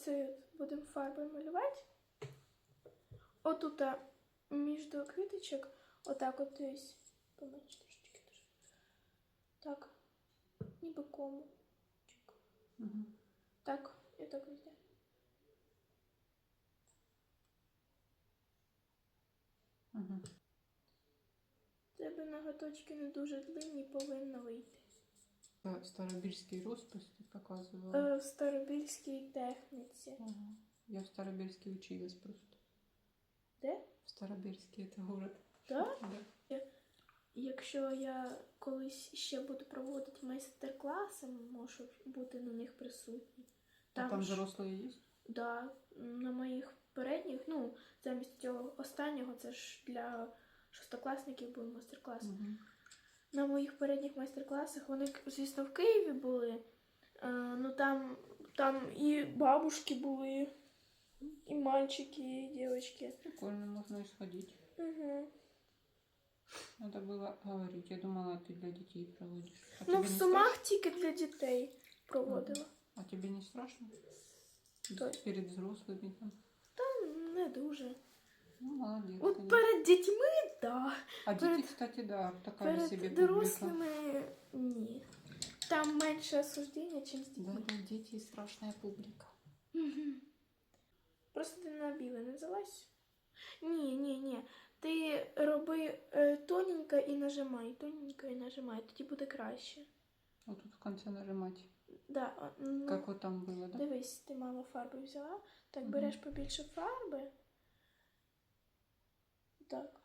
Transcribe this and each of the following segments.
оце будемо фарбою малювати. Отут між квіточок, отак от десь. Поменше трошечки дуже. Так. Ніби кому. Угу. Так, і так везде. Угу. Тебе ноготочки не дуже длинні, повинно вийти. Старобільський розпис показувала. В старобільській техніці. Ага. Я в Старобельске училась просто. Де? В Старобельске это город. Так? Да. Якщо я колись ще буду проводити майстер-класи, можу бути на них присутній. А там ж- взрослые есть? Да, на моїх передніх, ну, замість цього останнього, це ж для шестикласників був майстер-клас. Угу. На моїх передніх майстер-класах вони, звісно, в Києві були. Е, ну там, там і бабушки були, і мальчики, і дівчатки. Прикольно, можно и сходить. Угу. Надо было говорить. Я думала, ты для детей проводишь. А Ну, тебе в не Сумах тільки для дітей проводила. страшно? А тебе не страшно? То- Перед взрослыми там. Там не дуже. Ну, молодец. От конечно. перед дітьми, да. А перед- дети, кстати, да, такая Перед себе публика. дорослими ні. Там менше осуждення, ніж з Да, дітьми. да, дети страшная публика. Мгм. Просто ти на біле не взялась? Ні, ні, ні. Ти роби е, тоненько і нажимай, тоненько і нажимай, тоді буде краще. Вот тут в конце нажимать. Да, ну, Как вот там было, да? Дивись, ти мало фарби взяла. Так, Мгм. береш побільше фарби. Так.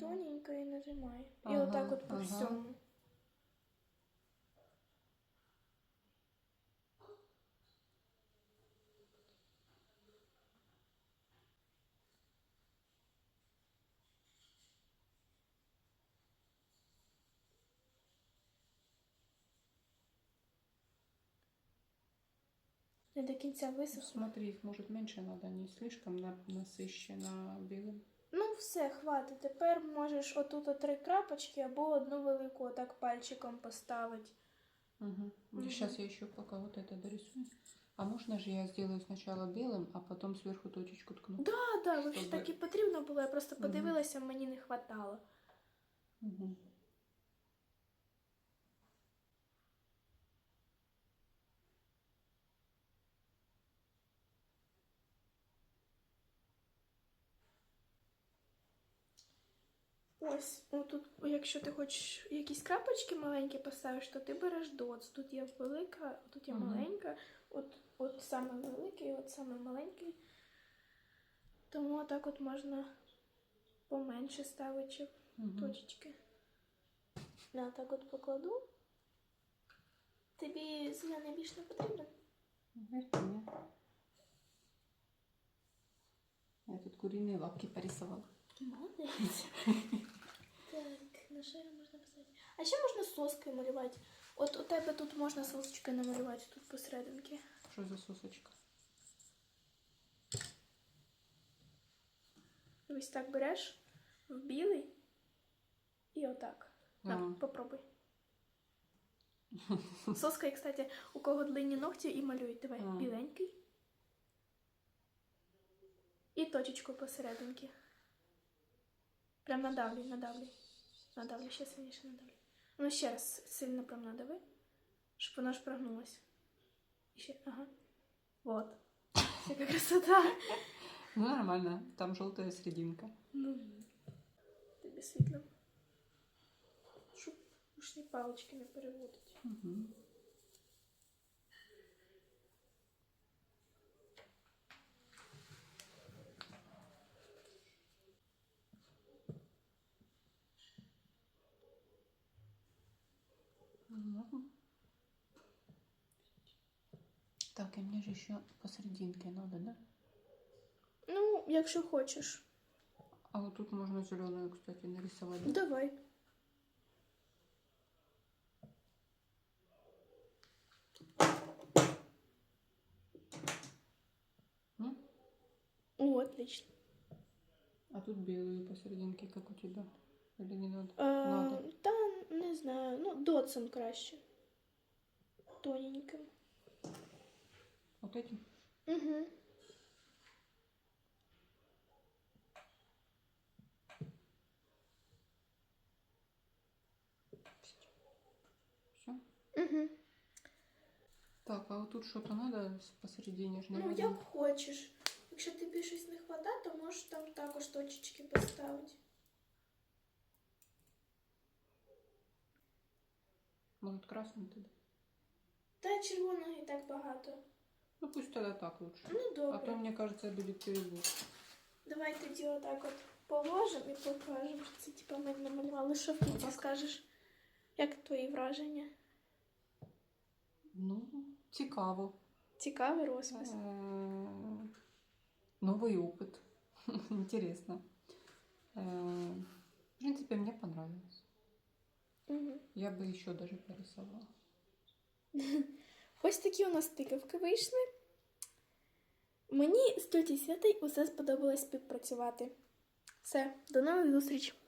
Тоненько і нажимай. І Ага, отак от по ага. всьому. Не до кінця висохло. Смотри, их может меньше надо, не слишком на- насыщенно белым. Ну, все, хватить. Тепер можеш отут три крапочки або одну велику отак пальчиком поставити. Угу. Мгм. Сейчас я еще пока вот это дорисую. А можно же я сделаю сначала белым, а потом сверху точечку ткну? Да, да, взагалі так і потрібно було. Я просто подивилася, мені не хватало. Угу. Ось, ну тут, якщо ти хочеш якісь крапочки маленькі поставиш, то ти береш доц. Тут є велика, тут є маленька, от, от саме великий, от саме маленький. Тому отак от можна поменше ставити точечки. На так от покладу. Тобі зелений більш не потрібен? Я тут куриные лапки порисовала. Молодець. на шею можна поставити. А ще можна соскою малювати. От у тебе тут можна сосочкою намалювати тут посерединки. Что за сосочка? Ось так береш в білий і отак. На, Ага. попробуй. Соска, кстати, у кого длинні ногті і малюють. Давай, Ага. біленький. І точечку посерединки. Прям надавлюй, надавлюй. Надавлюй, ще сильніше надавлюй. Ну ще раз сильно прям надави, щоб воно ж прогнулось. І ще, ага. Вот. Яка красота. Ну, нормально. Там желтая серединка. Ну, тобі світло. Щоб ушні палички не переводить. Угу. Так, и мне же еще посерединке надо, да? Ну, якщо хочеш. А вот тут можно зеленую, кстати, нарисовать. да? Давай. М? О, отлично. А тут белую посерединке, как у тебя. Или не надо? Е, Надо. та не знаю. Ну, доцем краще. Тоненьким. Вот этим? Угу. Все. Угу. Так, а вот тут что-то надо посередине ж не Ну, як хочеш. Якщо тобі щось не вистачає, то можеш там також точечки поставити. Может красным тогда? Та червоного і так багато. Ну пусть тогда так лучше. Ну, А добре. то, мне кажется, будет перебор. Давай тоді отак от положимо і покажемо, що це типу ми намалювали. Що в кінці Отак? скажеш? Як твої враження? Ну, цікаво. Цікавий розпис. Э, Новый опыт. Интересно. Э, В принципе, мне понравилось. Угу. Я би еще даже пересувала. Ось такі у нас тикавки вийшли. Мені з тьоті Святий усе сподобалось співпрацювати. Все, до нових зустріч!